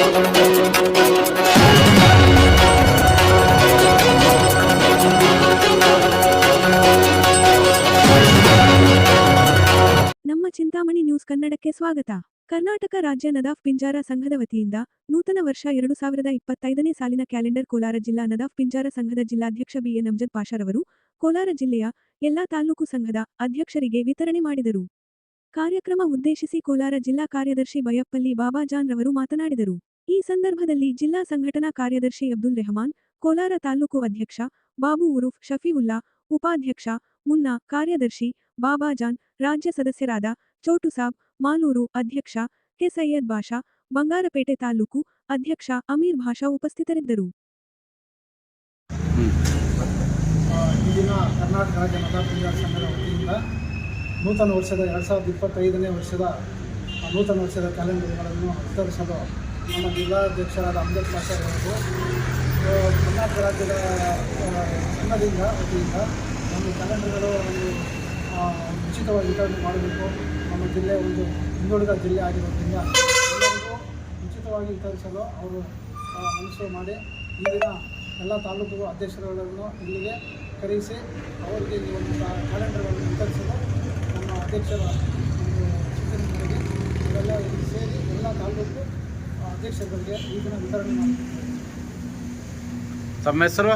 ನಮ್ಮ ಚಿಂತಾಮಣಿ ನ್ಯೂಸ್ ಕನ್ನಡಕ್ಕೆ ಸ್ವಾಗತ. ಕರ್ನಾಟಕ ರಾಜ್ಯ ನದಾಫ್ ಪಿಂಜಾರ ಸಂಘದ ವತಿಯಿಂದ ನೂತನ ವರ್ಷ ಎರಡು ಸಾವಿರದ ಇಪ್ಪತ್ತೈದನೇ ಸಾಲಿನ ಕ್ಯಾಲೆಂಡರ್ ಕೋಲಾರ ಜಿಲ್ಲಾ ನದಾಫ್ ಪಿಂಜಾರ ಸಂಘದ ಜಿಲ್ಲಾಧ್ಯಕ್ಷ ಬಿಎನ್ ಅಮ್ಜದ್ ಪಾಷರವರು ಕೋಲಾರ ಜಿಲ್ಲೆಯ ಎಲ್ಲಾ ತಾಲೂಕು ಸಂಘದ ಅಧ್ಯಕ್ಷರಿಗೆ ವಿತರಣೆ ಮಾಡಿದರು. ಕಾರ್ಯಕ್ರಮ ಉದ್ದೇಶಿಸಿ ಕೋಲಾರ ಜಿಲ್ಲಾ ಕಾರ್ಯದರ್ಶಿ ಬಯಪ್ಪಲ್ಲಿ ಬಾಬಾಜಾನ್ ರವರು ಮಾತನಾಡಿದರು. ಈ ಸಂದರ್ಭದಲ್ಲಿ ಜಿಲ್ಲಾ ಸಂಘಟನಾ ಕಾರ್ಯದರ್ಶಿ ಅಬ್ದುಲ್ ರೆಹಮಾನ್, ಕೋಲಾರ ತಾಲೂಕು ಅಧ್ಯಕ್ಷ ಬಾಬು ಉರುಫ್, ಶಫೀವುಲ್ಲಾ ಉಪಾಧ್ಯಕ್ಷ ಮುನ್ನಾ ಕಾರ್ಯದರ್ಶಿ ಬಾಬಾಜಾನ್ ರಾಜ್ಯ ಸದಸ್ಯರಾದ ಚೋಟುಸಾಬ್ ಮಾಲೂರು ಅಧ್ಯಕ್ಷ ಕೆ ಸೈಯದ್ ಬಾಷಾ, ಬಂಗಾರಪೇಟೆ ತಾಲೂಕು ಅಧ್ಯಕ್ಷ ಅಮೀರ್ ಭಾಷಾ ಉಪಸ್ಥಿತರಿದ್ದರು. ಕರ್ನಾಟಕ ನೂತನ ವರ್ಷದ ಎರಡು ಸಾವಿರದ ಇಪ್ಪತ್ತೈದನೇ ವರ್ಷದ ನೂತನ ವರ್ಷದ ಕ್ಯಾಲೆಂಡರ್ಗಳನ್ನು ವಿತರಿಸಲು ನಮ್ಮ ಜಿಲ್ಲಾಧ್ಯಕ್ಷರಾದ ಅಂಬೇಡ್ಕರ್ ಸರ್ ಅವರು ಕರ್ನಾಟಕ ರಾಜ್ಯದ ಸಂಘದಿಂದ, ವತಿಯಿಂದ ನಮ್ಮ ಕ್ಯಾಲೆಂಡರ್ಗಳು ಒಂದು ಉಚಿತವಾಗಿ ವಿತರಣೆ ಮಾಡಬೇಕು. ನಮ್ಮ ಜಿಲ್ಲೆ ಒಂದು ಹಿಂದುಳಿದ ಜಿಲ್ಲೆ ಆಗಿರೋದ್ರಿಂದ ಎಲ್ಲರಿಗೂ ಉಚಿತವಾಗಿ ವಿತರಿಸಲು ಅವರು ಮನಸ್ಸು ಮಾಡಿ ದಿನ ಎಲ್ಲ ತಾಲೂಕು ಅಧ್ಯಕ್ಷರುಗಳನ್ನು ಇಲ್ಲಿಗೆ ಕರೆಸಿ ಅವರಿಗೆ ಈ ಒಂದು ಕ್ಯಾಲೆಂಡರ್ಗಳನ್ನು ವಿತರಿಸಲು ಅಧ್ಯಕ್ಷರ ಇವೆಲ್ಲ ಸೇರಿ ಎಲ್ಲ ತಾಲೂಕು ಅಧ್ಯಕ್ಷರುಗಳಿಗೆ ಈಗಿನ ವಿತರಣೆ ಮಾಡ್ತೀವಿ ತಮ್ಮ ಹೆಸರು?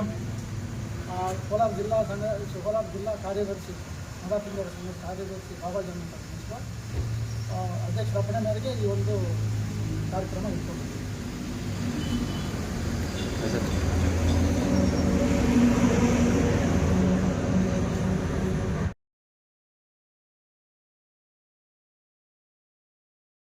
ಕೋಲಾರ ಜಿಲ್ಲಾ ಸಂಘ ಕೋಲಾರ ಜಿಲ್ಲಾ ಕಾರ್ಯದರ್ಶಿ ಮದಾಪಿಂದರ ಸಂಘದ ಕಾರ್ಯದರ್ಶಿ ಹೆಸರು. ಆ, ಅಧ್ಯಕ್ಷರ ಅಪ್ಪಣೆ ಮೇರೆಗೆ ಈ ಒಂದು ಕಾರ್ಯಕ್ರಮ ಇಟ್ಕೊಂಡಿದ್ದೀವಿ.